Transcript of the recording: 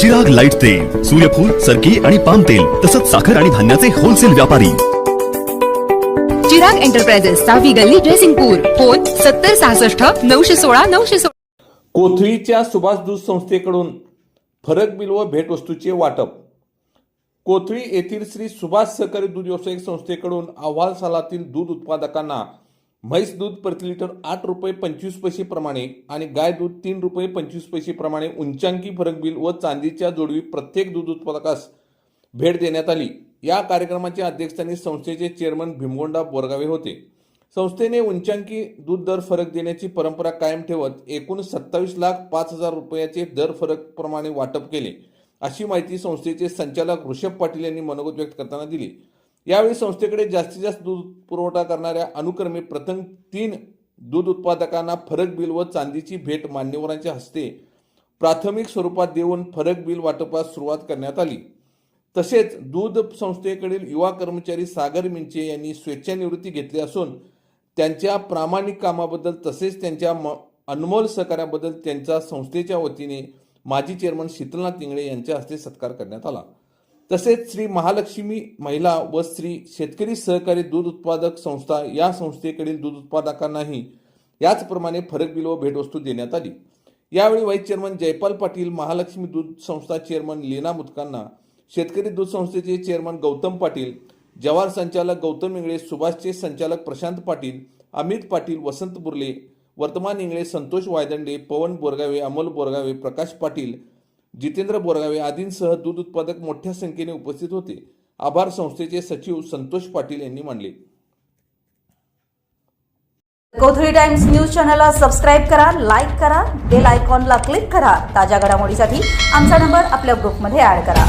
Chirag light तेल सूर्यफूल सरकी आणि पाम तेल तसंच साखर आणि धान्याचे होलसेल व्यापारी. चिराग एंटरप्राइजेस सहावी गल्ली ड्रेसिंगपूर फोन सत्तर सहासष्ट नऊशे सोळा नऊशे सोळा. कोथळीच्या सुभाष दूध संस्थेकडून फरक बिल व भेटवस्तूचे वाटप. कोथळी येथील श्री सुभाष सहकारी दूध व्यावसायिक संस्थेकडून अहवाल सालातील दूध उत्पादकांना म्हैस दूध प्रति लिटर आठ रुपये पंचवीस पैसे प्रमाणे आणि गाय दूध तीन रुपये पंचवीस पैसे प्रमाणे उंचांकी फरक बिल व चांदीच्या जोडवी प्रत्येक दूध उत्पादकास भेट देण्यात आली. या कार्यक्रमाच्या अध्यक्षस्थानी संस्थेचे चेअरमन भीमगोंडा बोरगावे होते. संस्थेने उंचांकी दूध दर फरक देण्याची परंपरा कायम ठेवत एकूण सत्तावीस लाख पाच हजार रुपयाचे दर फरक प्रमाणे वाटप केले अशी माहिती संस्थेचे संचालक ऋषभ पाटील यांनी मनोगत व्यक्त करताना दिली. यावेळी संस्थेकडे जास्तीत जास्त दूध पुरवठा करणाऱ्या अनुक्रमे प्रथम तीन दूध उत्पादकांना फरक बिल व चांदीची भेट मान्यवरांच्या हस्ते प्राथमिक स्वरूपात देऊन फरक बिल वाटपास सुरुवात करण्यात आली. तसेच दूध संस्थेकडील युवा कर्मचारी सागर मिंचे यांनी स्वेच्छानिवृत्ती घेतली असून त्यांच्या प्रामाणिक कामाबद्दल तसेच त्यांच्या म अनमोल सहकार्याबद्दल त्यांचा संस्थेच्या वतीने माजी चेअरमन शीतलनाथ इंगळे यांच्या हस्ते सत्कार करण्यात आला. तसेच श्री महालक्ष्मी महिला व श्री शेतकरी सहकारी दूध उत्पादक संस्था या संस्थेकडील दूध उत्पादकांनाही याचप्रमाणे फरक बिल व भेटवस्तू देण्यात आली. यावेळी व्हाईस चेअरमन जयपाल पाटील महालक्ष्मी दूध संस्था चेअरमन लीना मुतकांना शेतकरी दूध संस्थेचे चेअरमन गौतम पाटील जवार संचालक गौतम इंगळे सुभाषचे संचालक प्रशांत पाटील अमित पाटील वसंत बुर्ले वर्तमान इंगळे संतोष वायदंडे पवन बोरगावे अमोल बोरगावे प्रकाश पाटील जितेंद्र बोरगावे आदींसह दूध उत्पादक मोठ्या संख्येने उपस्थित होते. आभार संस्थेचे सचिव संतोष पाटील यांनी मांडले कोथळी टाइम्स न्यूज चॅनलला सबस्क्राईब करा लाईक करा बेल आयकॉनला क्लिक करा. ताज्या घडामोडीसाठी आमचा नंबर आपल्या ग्रुपमध्ये ऍड करा.